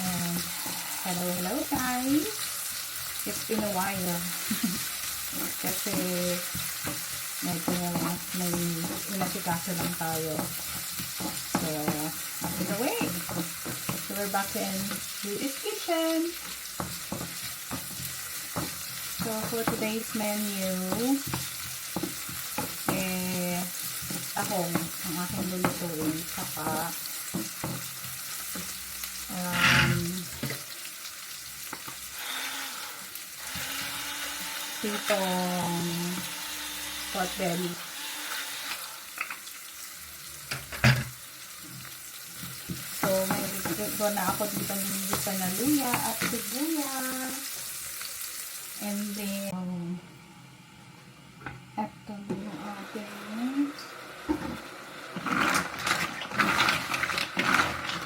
And hello, hello guys. It's been a while. Kasi medyo may inasikaso lang tayo. So, in a way. So, we're back in Judy's Kitchen. So, for today's menu, eh, tahong ang aking lulutuin. Saka, pitong pot belly. So, may dito na ako dito dito na luya at sibuyas. And then, um, eto yung ating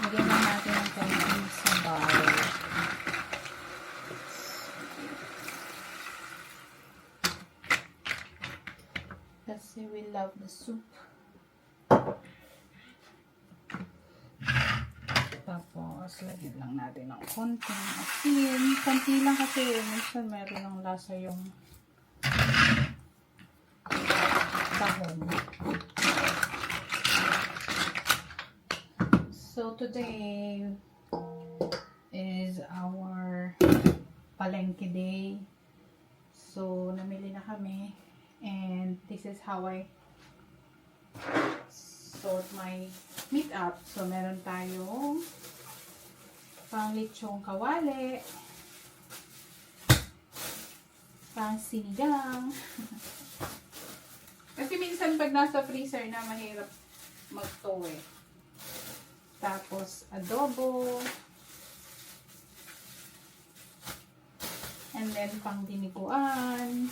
Lagyan lang natin ng konting sabaw. Love the soup. Tapos, lagyan lang natin ng konting asin. Konti lang kasi minsan meron ng lasa yung tahong. So today is our palengke day. So namili na kami and this is how I sort my meat up. So meron tayong pang lechong kawali, pang sinigang. Kasi minsan pag nasa freezer na mahirap magto eh. Tapos, adobo. And then, pang diniguan.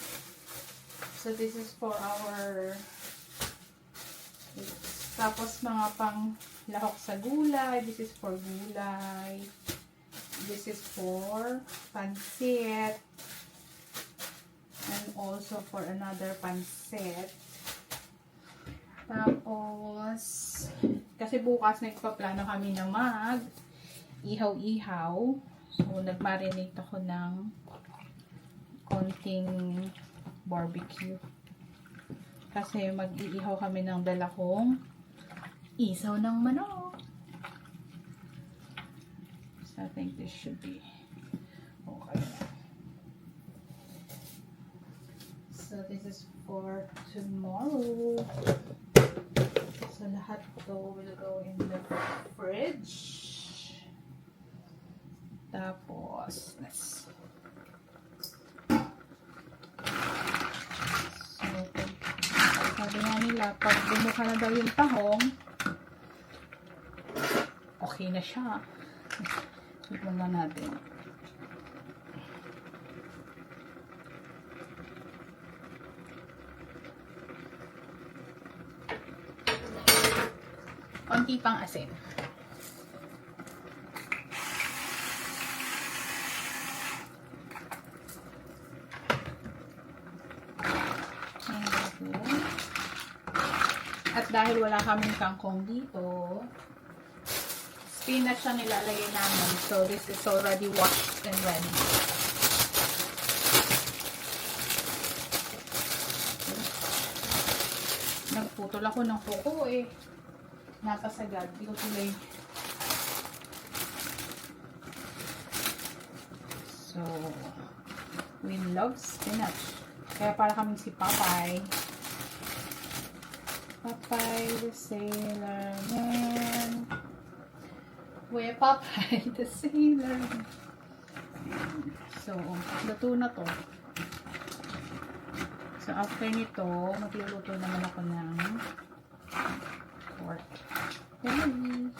So, this is for our tapos, mga pang lahok sa gulay. This is for gulay. This is for pansit. And also for another pansit. Tapos, kasi bukas nagpaplano kami na mag ihaw-ihaw. So, nagmarinate ako ng konting barbecue. Kasi mag-iihaw kami ng dala kong isaw ng manok. So, I think this should be okay. So, this is for tomorrow. So, lahat to will go in the fridge. Tapos, let's So, sabi nga nila, pag bumuka na daw yung tahong, okay na siya. Tignan na natin. konti pang asin. At dahil wala kaming kangkong dito, spinach ang nilalagay namin. So, this is already washed and ready. Nagputol ako ng kuko eh napasagad. Di ko tuloy. So, we love spinach. Kaya para kaming si Papay. Papay the sailor man. Where Papay the sailor. So, luto na to. So, after nito, magluluto naman ako ng pork. Yummy!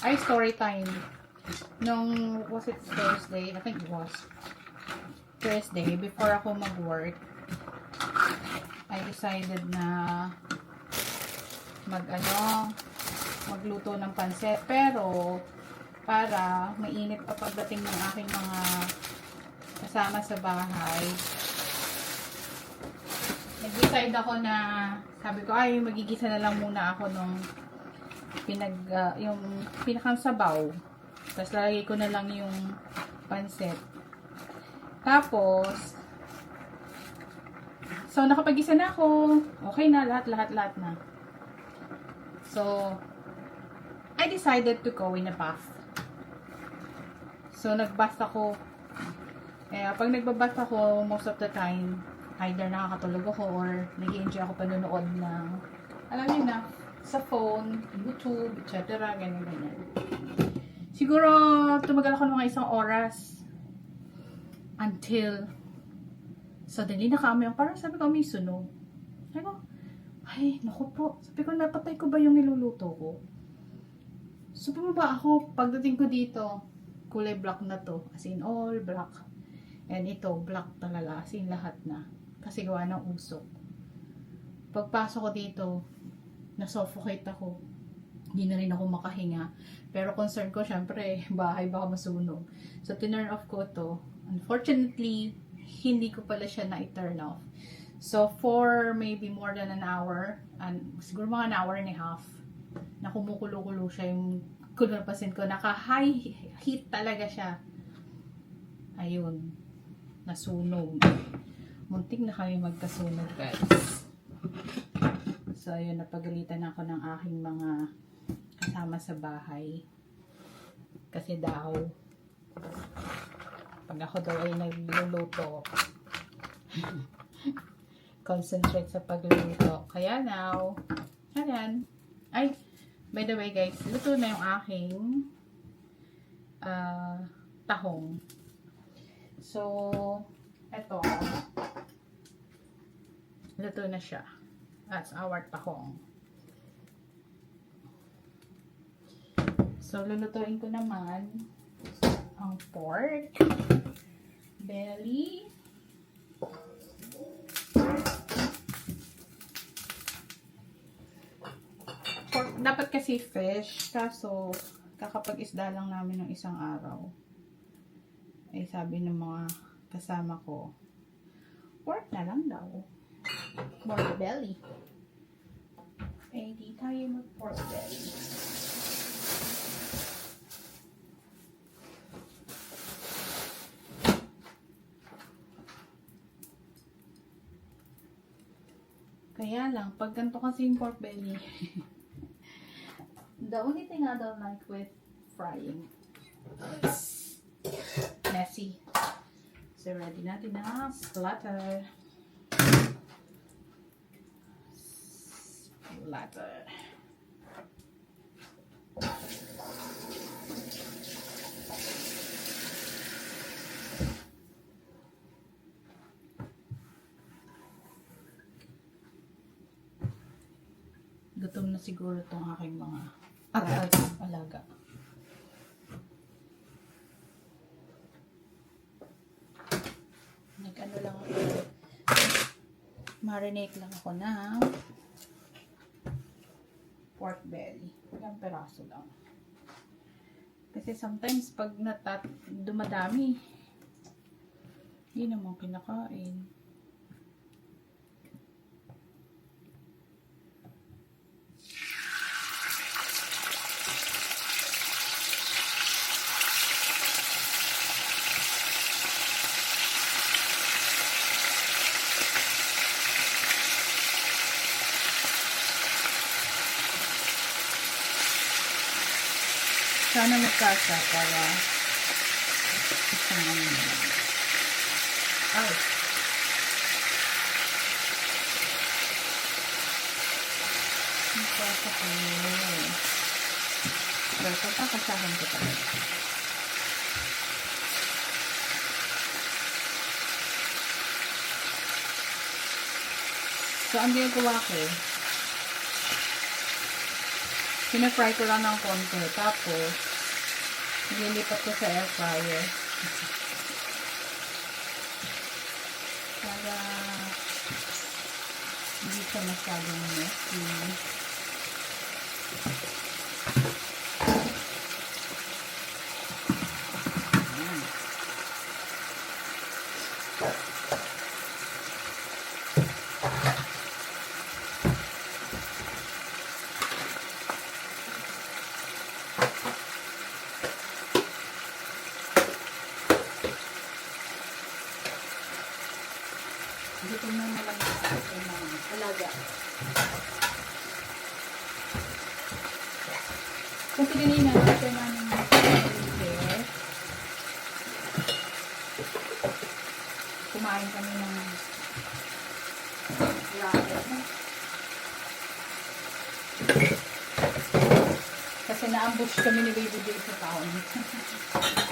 Ay, story time. Nung, was it Thursday? I think it was. Thursday, before ako mag-work, I decided na mag, ano, magluto ng pansit. Pero, para mainit pa pagdating ng aking mga kasama sa bahay, nag-decide ako na, sabi ko, ay, magigisa na lang muna ako nung pinag, ah, yung pinakang sabaw. Tapos lalagay ko na lang yung pansit. Tapos, so nakapag-isa na ako. Okay na, lahat, lahat, lahat na. So, Decided to go in a bath. So, nag-bath ako. Eh, pag nagbabath ako, most of the time, either nakakatulog ako or nag enjoy ako panonood ng, alam niyo na, sa phone, YouTube, etc. Ganyan, ganyan. Siguro, tumagal ako ng mga isang oras until suddenly nakaamoy ako. Parang sabi ko, may sunog. Sabi ko, ay, naku po. Sabi ko, napatay ko ba yung niluluto ko? So, bumaba ako. Pagdating ko dito, kulay black na to. As in, all black. And ito, black talaga. As in, lahat na. Kasi gawa ng usok. Pagpasok ko dito, na-suffocate ako. Hindi na rin ako makahinga. Pero concern ko, syempre, bahay baka masunog. So, tinurn off ko to. Unfortunately, hindi ko pala siya na-turn off. So, for maybe more than an hour, and siguro mga an hour and a half, na kumukulo-kulo siya yung kung napasin ko, naka-high heat talaga siya. Ayun. Nasunog. Muntik na kami magkasunog, guys. So, ayun, napagalitan ako ng aking mga kasama sa bahay. Kasi daw, pag ako daw ay nagluluto, concentrate sa pagluluto. Kaya now, ayan. Ay, by the way guys, luto na yung aking ah, tahong. So, eto. Luto na siya. That's our tahong. So, lulutuin ko naman ang pork, belly, pork, dapat kasi fish, kaso kakapag-isda lang namin ng isang araw. Eh, sabi ng mga kasama ko, pork na lang daw. Pork belly. Eh, di tayo mag-pork belly. Kaya lang, pag ganito kasi yung pork belly, the only thing I don't like with frying is messy. So, ready natin na splatter. Splatter. Gutom na siguro itong aking mga aral alaga. Nag-ano lang ako. Marinate lang ako ng pork belly. Ilang peraso lang. Kasi sometimes pag natat dumadami, hindi naman kinakain. Sana magkasa para isang ano na lang. Ay. Magkasa ko yun. Pero pagkakasahan ko talaga. So, ang ginagawa ko, Pina-fry ko lang ng konti. Tapos, nililipat ko sa air fryer. Para hindi siya masyadong messy. lang malamig sa atin ng alaga. Kasi ganina, after namin kumain kami ng rabbit. Kasi naambush kami ni Baby Dave sa taon.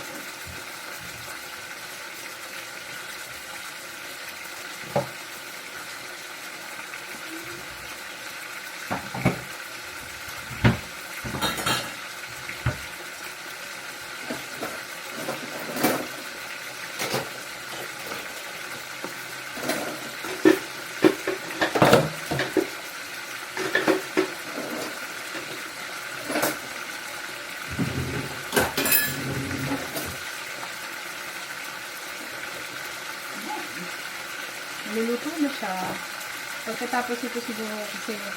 Pagkatapos ito siguro kasi ah,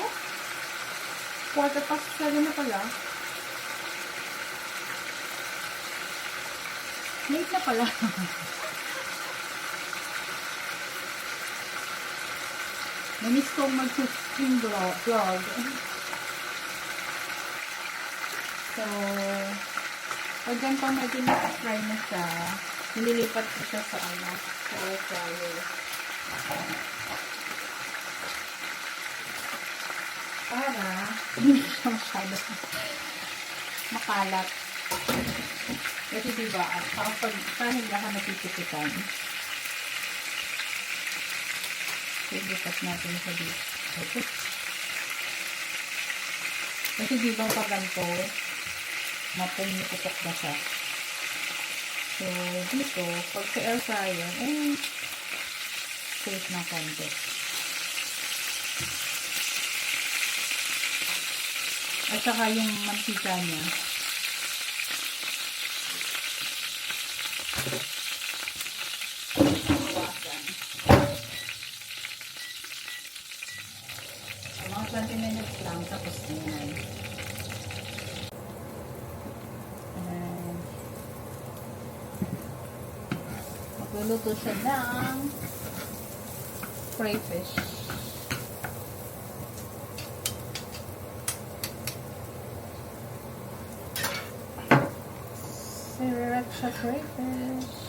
huh? Quarter past seven na pala. Late na pala. Namiss kong mag-stream vlog. So, pag ganito medyo na-fry na siya, nililipat ko siya sa ano, sa air fryer. Para, hindi siya masyado makalat. Kasi diba, at kapag hindi ka natitipitan, Ilipat natin sa dito. Kasi diba pag ganito, mapumuputok na siya. So, dito, pag sa air fryer, eh, safe na konti. At saka yung mantika niya, bawasan. So, mga 20 minutes lang, tapos na yan. Ayan. Magluluto siya ng crayfish. Sriracha crayfish.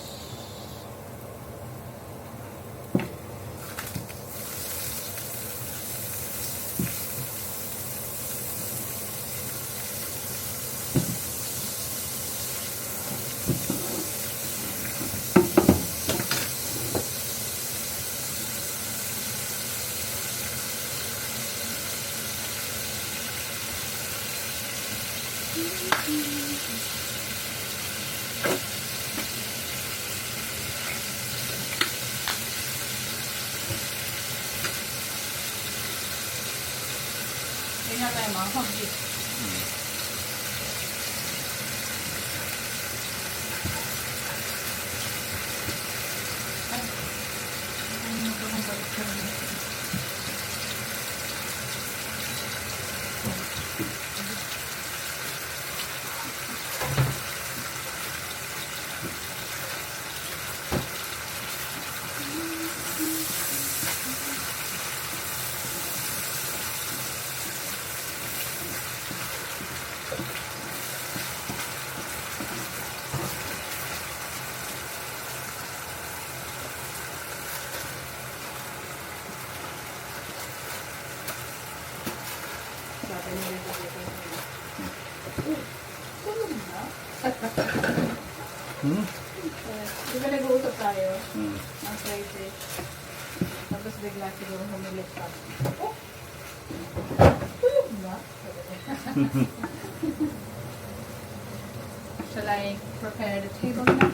Ng Friday? Tapos bigla pa. Tulog na? Shall I prepare the table now?